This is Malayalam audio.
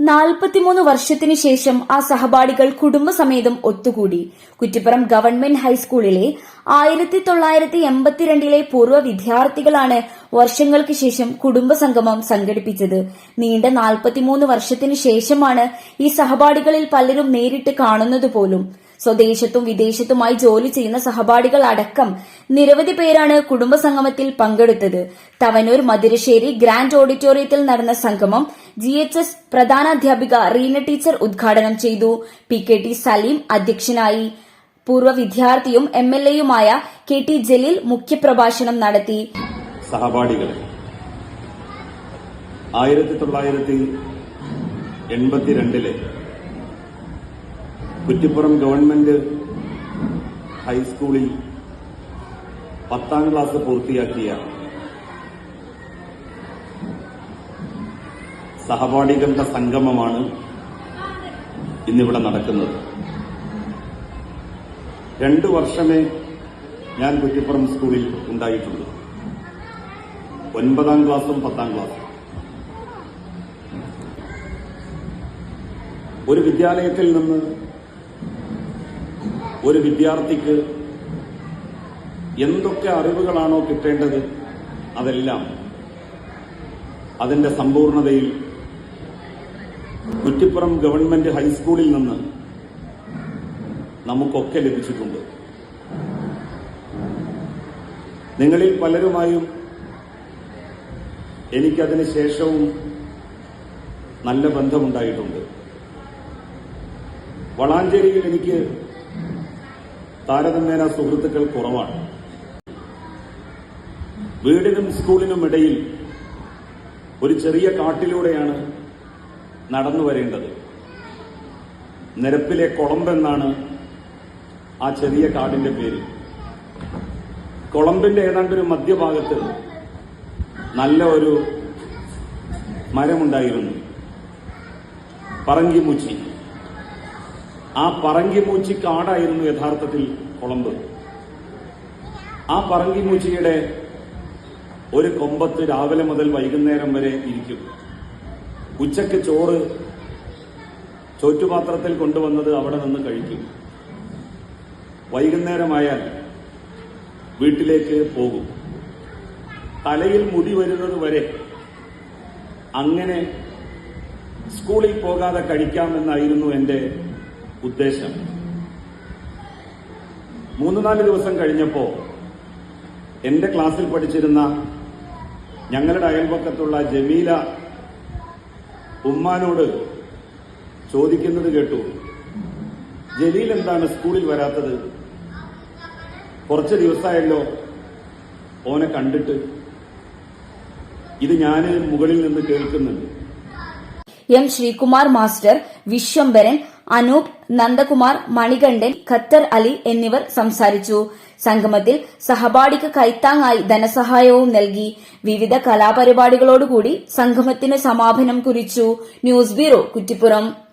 നാൽപ്പത്തിമൂന്ന് വർഷത്തിനു ശേഷം ആ സഹപാഠികൾ കുടുംബസമേതം ഒത്തുകൂടി. കുറ്റിപ്പുറം ഗവൺമെന്റ് ഹൈസ്കൂളിലെ ആയിരത്തി തൊള്ളായിരത്തി എൺപത്തിരണ്ടിലെ പൂർവ വിദ്യാർത്ഥികളാണ് വർഷങ്ങൾക്ക് ശേഷം കുടുംബസംഗമം സംഘടിപ്പിച്ചത്. നീണ്ട നാൽപ്പത്തിമൂന്ന് വർഷത്തിനു ശേഷമാണ് ഈ സഹപാഠികളിൽ പലരും നേരിട്ട് കാണുന്നത് പോലും. സ്വദേശത്തും വിദേശത്തുമായി ജോലി ചെയ്യുന്ന സഹപാഠികൾ അടക്കം നിരവധി പേരാണ് കുടുംബസംഗമത്തിൽ പങ്കെടുത്തത്. തവനൂർ മധുരശ്ശേരി ഗ്രാൻഡ് ഓഡിറ്റോറിയത്തിൽ നടന്ന സംഗമം ജി എച്ച് എസ് പ്രധാനാധ്യാപിക റീന ടീച്ചർ ഉദ്ഘാടനം ചെയ്തു. പി കെ ടി സലീം അധ്യക്ഷനായി. പൂർവ വിദ്യാർത്ഥിയും എം എൽ എയുമായ കെ ടി ജലീൽ മുഖ്യപ്രഭാഷണം നടത്തി. സഹപാഠികളെ ആയിരത്തി തൊള്ളായിരത്തി എൺപത്തിരണ്ടിലെ കുറ്റിപ്പുറം ഗവൺമെന്റ് ഹൈസ്കൂളിൽ പത്താം ക്ലാസ് പൂർത്തിയാക്കിയ സഹപാഠികളുടെ സംഗമമാണ് ഇന്നിവിടെ നടക്കുന്നത്. രണ്ടു വർഷമേ ഞാൻ കുറ്റിപ്പുറം സ്കൂളിൽ ഉണ്ടായിട്ടുള്ളൂ. ഒൻപതാം ക്ലാസ്സും പത്താം ക്ലാസ്സും. ഒരു വിദ്യാലയത്തിൽ നിന്ന് ഒരു വിദ്യാർത്ഥിക്ക് എന്തൊക്കെ അറിവുകളാണോ കിട്ടേണ്ടത് അതെല്ലാം അതിന്റെ സമ്പൂർണതയിൽ കുറ്റിപ്പുറം ഗവൺമെന്റ് ഹൈസ്കൂളിൽ നിന്ന് നമുക്കൊക്കെ ലഭിച്ചിട്ടുണ്ട്. നിങ്ങളിൽ പലരുമായും എനിക്കതിന് ശേഷവും നല്ല ബന്ധമുണ്ടായിട്ടുണ്ട്. വളാഞ്ചേരിയിൽ എനിക്ക് താരതമ്യേന സുഹൃത്തുക്കൾ കുറവാണ്. വീടിനും സ്കൂളിനും ഇടയിൽ ഒരു ചെറിയ കാട്ടിലൂടെയാണ് നടന്നു വരേണ്ടത്. നിരപ്പിലെ കൊളമ്പെന്നാണ് ആ ചെറിയ കാടിന്റെ പേര്. കൊളമ്പിന്റെ ഏതാണ്ട് ഒരു മധ്യഭാഗത്ത് നല്ല ഒരു മരമുണ്ടായിരുന്നു. പറങ്കിമൂച്ചി. ആ പറങ്കിമൂച്ചി കാടായിരുന്നു യഥാർത്ഥത്തിൽ കൊളമ്പ്. ആ പറങ്കിമൂച്ചിയുടെ ഒരു കൊമ്പത്ത് രാവിലെ മുതൽ വൈകുന്നേരം വരെ ഇരിക്കും. ഉച്ചയ്ക്ക് ചോറ് ചോറ്റുപാത്രത്തിൽ കൊണ്ടുവന്നത് അവിടെ നിന്ന് കഴിക്കും. വൈകുന്നേരമായാൽ വീട്ടിലേക്ക് പോകും. തലയിൽ മുടി വരുന്നത് വരെ അങ്ങനെ സ്കൂളിൽ പോകാതെ കഴിക്കാമെന്നായിരുന്നു എന്റെ ഉദ്ദേശം. മൂന്ന് നാല് ദിവസം കഴിഞ്ഞപ്പോ എന്റെ ക്ലാസ്സിൽ പഠിച്ചിരുന്ന ഞങ്ങളുടെ അയൽപക്കത്തുള്ള ജമീല ഉമ്മാനോട് ചോദിക്കുന്നത് കേട്ടു. ജലീൽ എന്താണ് സ്കൂളിൽ വരാത്തത്? കുറച്ച് ദിവസമായല്ലോ ഓനെ കണ്ടിട്ട്. ഇത് ഞാൻ മുകളിൽ നിന്ന് കേൾക്കുന്നുണ്ട്. M Sreekumar master Viswambharan Anoop Nandakumar Manikandan Qatar Ali എന്നിവർ സംസാരിച്ചു. സംഗമത്തിൽ സഹപാഠിക്ക് കൈത്താങ്ങായി ധനസഹായവും നൽകി. വിവിധ കലാപരിപാടികളോടുകൂടി സംഗമത്തിന് സമാപനം കുറിച്ചു. News bureau Kuttippuram.